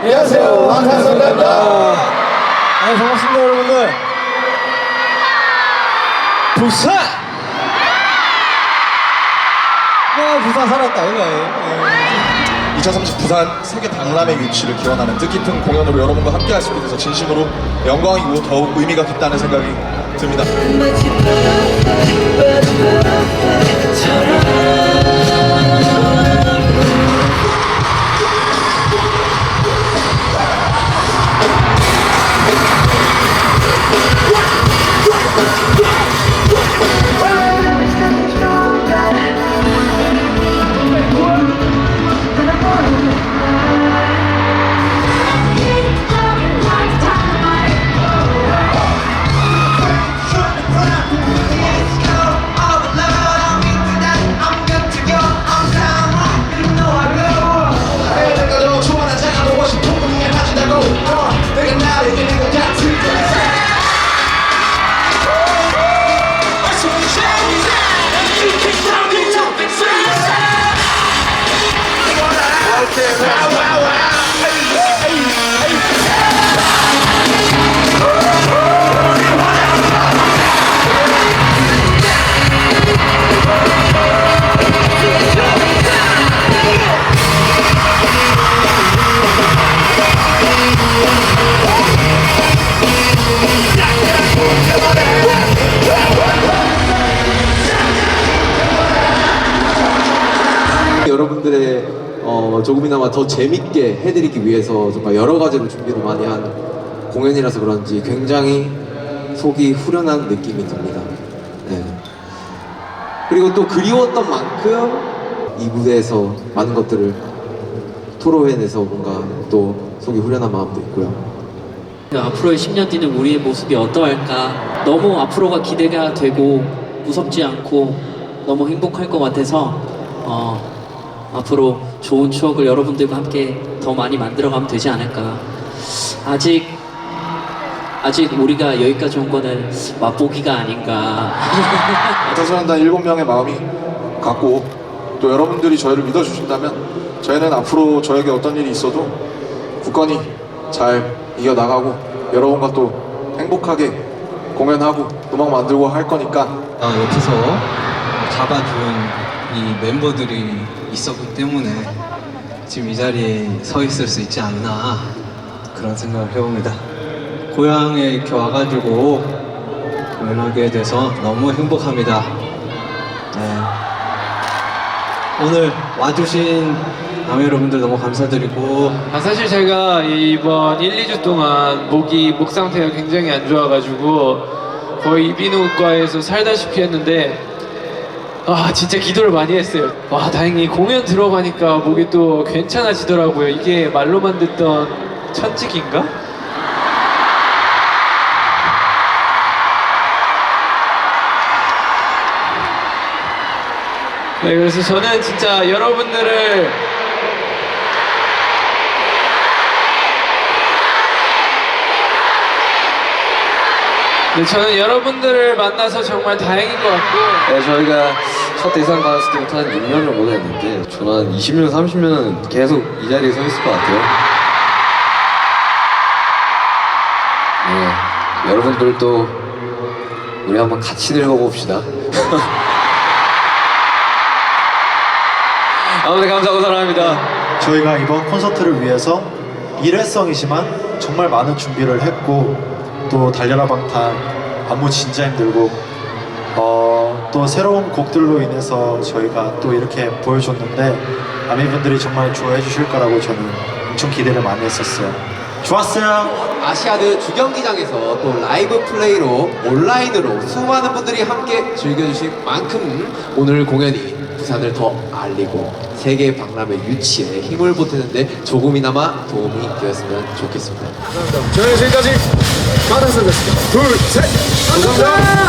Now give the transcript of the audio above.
안녕하세요. 방탄소년단입니다. 네, 반갑습니다, 여러분들. 부산! 와, 부산 살았다, 이거. 예. 2030 부산 세계 박람회 유치를 기원하는 뜻깊은 공연으로 여러분과 함께 할 수 있게 돼서 진심으로 영광이고 더욱 의미가 깊다는 생각이 듭니다. 여러분들의 어, 조금이나마 더 재밌게 해드리기 위해서 정말 여러 가지로 준비를 많이 한 공연이라서 그런지 굉장히 속이 후련한 느낌이 듭니다. 네. 그리고 또 그리웠던 만큼 이 무대에서 많은 것들을 토로해내서 뭔가 또 속이 후련한 마음도 있고요. 앞으로의 10년 뒤는 우리의 모습이 어떠할까 너무 앞으로가 기대가 되고 무섭지 않고 너무 행복할 것 같아서 어, 앞으로 좋은 추억을 여러분들과 함께 더 많이 만들어가면 되지 않을까. 아직 아직 우리가 여기까지 온 거는 맛보기가 아닌가. 방탄소년단 일곱 명의 마음이 같고 또 여러분들이 저희를 믿어주신다면 저희는 앞으로 저에게 어떤 일이 있어도 굳건히 잘 이겨 나가고 여러분과 또 행복하게 공연하고 음악 만들고 할 거니까. 아, 옆에서 잡아준 이 멤버들이 있었기 때문에 지금 이 자리에 서 있을 수 있지 않나 그런 생각을 해봅니다. 고향에 이렇게 와가지고 공연하게 돼서 너무 행복합니다. 네. 오늘 와주신 남의 여러분들 너무 감사드리고 아, 사실 제가 이번 1, 2주 동안 목이 목 상태가 굉장히 안 좋아가지고 거의 이비인후과에서 살다시피 했는데 아 진짜 기도를 많이 했어요. 와 다행히 공연 들어가니까 목이 또 괜찮아지더라고요. 이게 말로만 듣던 천직인가? 네 그래서 저는 진짜 여러분들을 네, 저는 여러분들을 만나서 정말 다행인 것 같고 네, 저희가 첫 대상 받았을 때부터 한 6년을 못 했는데 저는 한 20년, 30년은 계속 이 자리에 서 있을 것 같아요. 네, 여러분들도 우리 한번 같이 늙어봅시다. 아무튼 감사하고 사랑합니다. 저희가 이번 콘서트를 위해서 일회성이지만 정말 많은 준비를 했고 또 달려라 방탄 안무 진짜 힘들고 어, 또 새로운 곡들로 인해서 저희가 또 이렇게 보여줬는데 아미분들이 정말 좋아해 주실 거라고 저는 엄청 기대를 많이 했었어요. 좋았어요. 아시아드 주경기장에서 또 라이브 플레이로 온라인으로 수많은 분들이 함께 즐겨주신 만큼 오늘 공연이 부산을 더 알리고 세계 박람회 유치에 힘을 보태는데 조금이나마 도움이 되었으면 좋겠습니다. 저희 지금까지 마다스였습니다. 둘, 셋! 감사합니다!